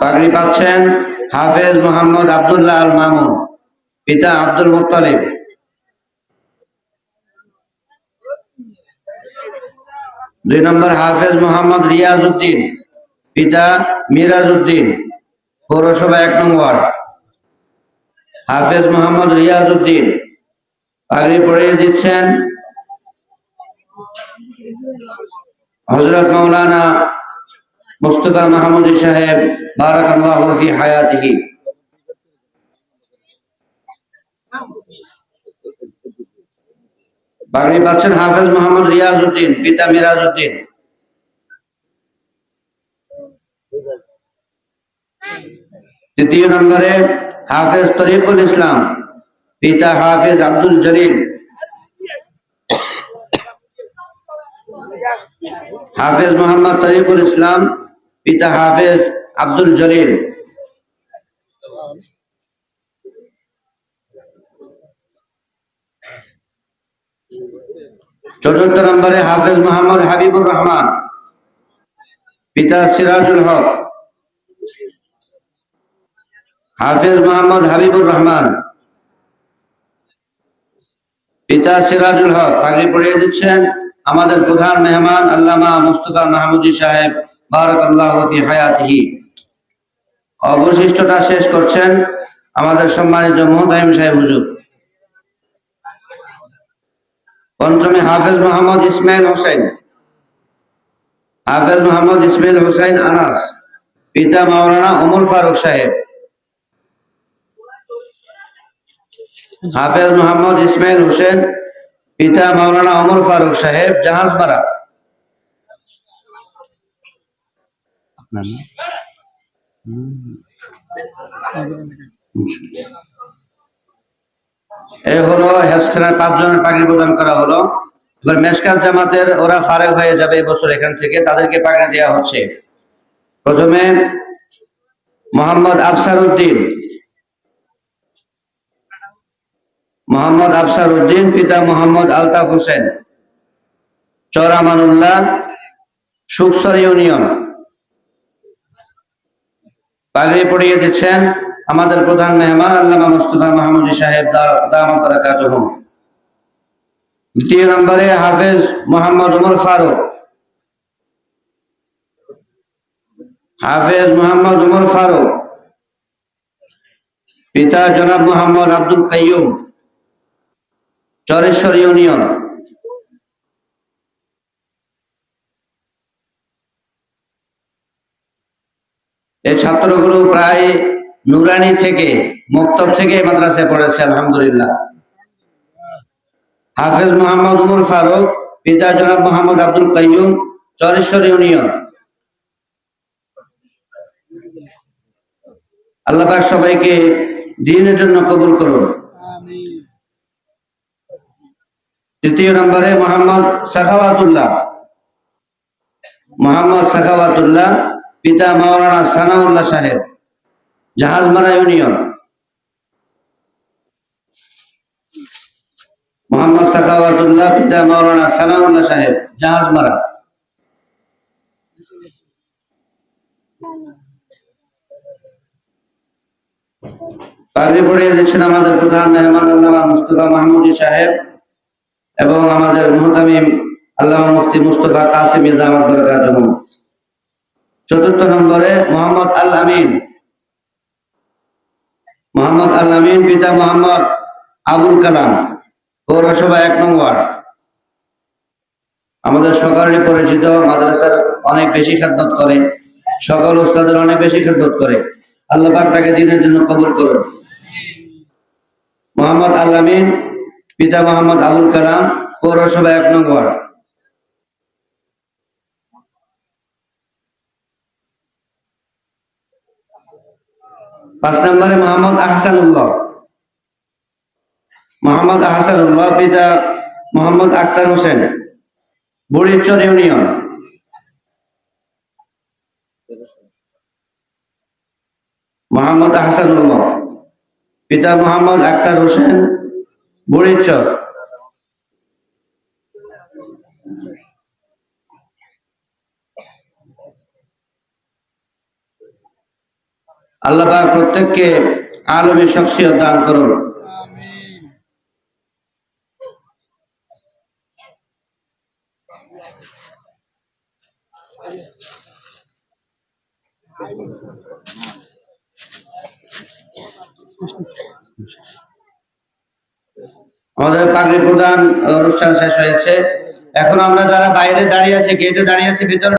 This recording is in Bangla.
পাগড়ি পাচ্ছেন হাফেজ মোহাম্মদ আব্দুল্লাহ আল মামুন, পিতা আব্দুল মুত্তালিব। দুই নম্বর হাফেজ মোহাম্মদ রিয়াজ উদ্দিন পিতা মিরাজ উদ্দিন পৌরসভা এক নম্বর হাফেজ মোহাম্মদ রিয়াজ উদ্দিন পাগড়ি পরিয়ে দিচ্ছেন হজরত মৌলানা মুস্তফা মাহমুদি সাহেব, বারাকাল্লাহু ফি হায়াতিহি। পাগড়ি পাচ্ছেন হাফেজ মোহাম্মদ রিয়াজ উদ্দিন পিতা মিরাজ উদ্দিন তৃতীয় নম্বরে হাফেজ তরিকুল ইসলাম, পিতা হাফেজ আব্দুল জলিল। হাফেজ মোহাম্মদ তরিকুল ইসলাম পিতা হাফেজ আব্দুল জলিল। চতুর্থ নম্বরে হাফেজ মোহাম্মদ হাবিবুর রহমান। পিতা সিরাজুল হক। হাফেজ মোহাম্মদ হাবিবুর রহমান। পিতা সিরাজুল হক পাগড়ি পড়িয়ে দিচ্ছেন আমাদের প্রধান মেহমান আল্লামা মুস্তফা মাহমুদি সাহেব। বারাকাল্লাহু অবশিষ্টটা শেষ করছেন আমাদের সম্মানিত মোহতাইম সাহেব হুজুর। পঞ্চমে হাফেজ মোহাম্মদ ইসমাইল হোসেন। হাফেজ মোহাম্মদ ইসমাইল হোসেন আনাস। পিতা মাওলানা ওমর ফারুক সাহেব। হাফেজ মোহাম্মদ ইসমাইল হোসেন, পিতা মাওলানা ওমর ফারুক সাহেব জাহাজ জাহাজমারা আপনার নাম? এই হলো হেফখানার পাঁচ জনের পাগড়ি প্রদান করা হলো। এবার মেসকাত জামাতের, ওরা ফারেক হয়ে যাবে এবছর এখান থেকে। তাদেরকে পাগড়ি দেওয়া হচ্ছে। প্রথমে মোহাম্মদ আফসার উদ্দিন মোহাম্মদ আফসার উদ্দিন পিতা মোহাম্মদ আলতাফ হোসেন। চর আমানুল্লাহ সুকসর ইউনিয়ন। পাগড়ি পড়িয়ে দিচ্ছেন আমাদের প্রধান মেহমান আল্লামা মুস্তফা মাহমুদি সাহেব দামাত দ্বিতীয় নম্বরে হাফেজ মোহাম্মদ উমর ফারুক। হাফেজ মোহাম্মদ উমর ফারুক। পিতা জনাব মোহাম্মদ আব্দুল কাইয়ুম। চরেশ্বর ইউনিয়ন। এই ছাত্রগুলো প্রায় নুরানি থেকে মক্তব থেকে মাদ্রাসায় পড়েছে, আলহামদুলিল্লাহ। হাফেজ মোহাম্মদ উমর ফারুক, পিতা জনাব মোহাম্মদ আব্দুল কাইয়ুম, চরেশ্বর ইউনিয়ন। আল্লাহ পাক সবাইকে দিনের জন্য কবুল করুন। তৃতীয় নম্বরে মোহাম্মদ সাখাওয়াতুল্লাহ। মোহাম্মদ সাখাওয়াতুল্লাহ পিতা মাওলানা সানাউল্লাহ সাহেব জাহাজমারা ইউনিয়ন। মোহাম্মদ সাখাওয়াতুল্লাহ পিতা মাওলানা সানাউল্লাহ সাহেব জাহাজমারা পাগড়ি পড়িয়ে দিচ্ছেন আমাদের প্রধান মেহমান আল্লামা মুস্তফা মাহমুদি সাহেব এবং আমাদের মুহতামিম আল্লাহ মুফতি মুস্তফা কাসিম ইজামাত বরকাতুহু। চতুর্থ নম্বরে মোহাম্মদ আল আমিন মোহাম্মদ আল আমিন পিতা মোহাম্মদ আবুল কালাম পৌরসভা এক নং ওয়ার্ড আমাদের সকলেরই পরিচিত, মাদ্রাসার অনেক বেশি খেদমত করে, সকল উস্তাদের অনেক বেশি খেদমত করে। আল্লাহ পাক তাকে দিনের জন্য কবুল করুন। মোহাম্মদ আল আমিন পিতা মোহাম্মদ আবুল কালাম পৌরসভা এক নং পাঁচ নম্বরে মোহাম্মদ আহসানুল্লাহ। মোহাম্মদ আহসানুল্লাহ, পিতা মোহাম্মদ আক্তার হোসেন বুড়িচর ইউনিয়ন। মোহাম্মদ আহসানুল্লাহ, পিতা মোহাম্মদ আক্তার হোসেন বুড়িচর আল্লাহ পাক প্রত্যেককে আলমী শখসিয়ত দান করুন। আমাদের পাগড়ি প্রদান অনুষ্ঠান শেষ হয়েছে। এখন আমরা যারা বাইরে দাঁড়িয়ে আছি গেটে দাঁড়িয়ে আছি, ভিতরে